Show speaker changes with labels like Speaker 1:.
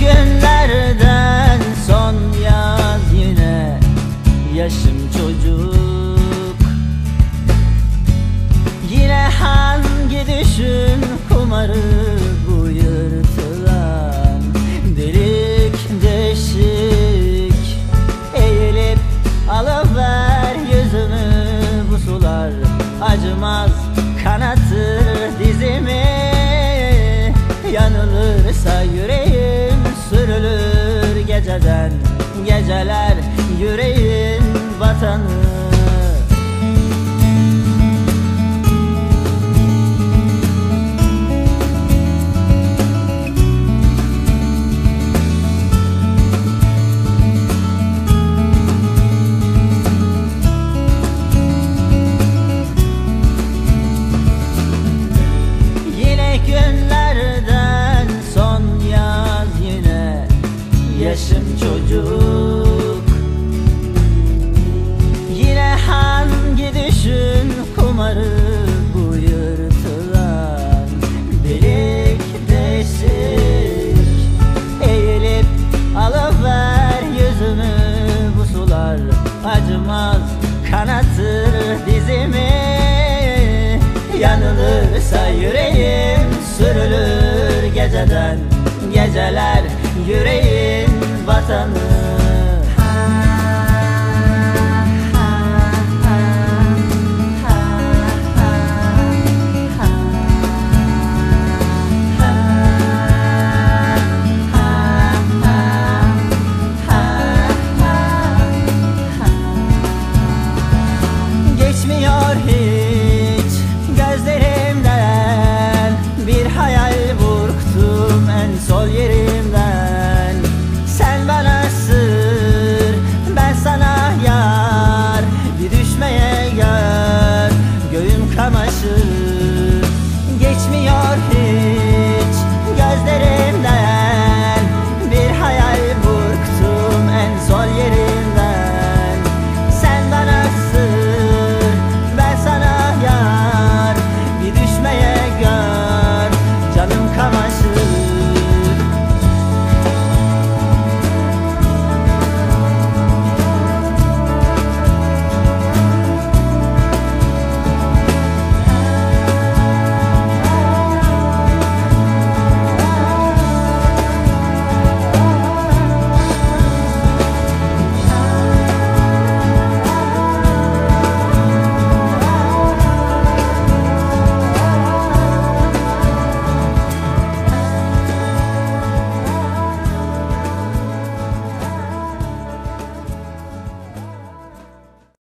Speaker 1: Günlerden son yaz yine Yaşım çocuk. Yine hangi düşün kumarı bu yırtılan Delik deşik? Eğilip alıver yüzümü bu sular Acımaz kanatır dizimi. Yanılırsa yüreğim yüreğin vatanı kumarı bu yırtılan Delik deşik. Eğilip alıver yüzümü bu sular Acımaz kanatır dizimi. Yanılırsa yüreğim sürülür geceden Geceler vatanı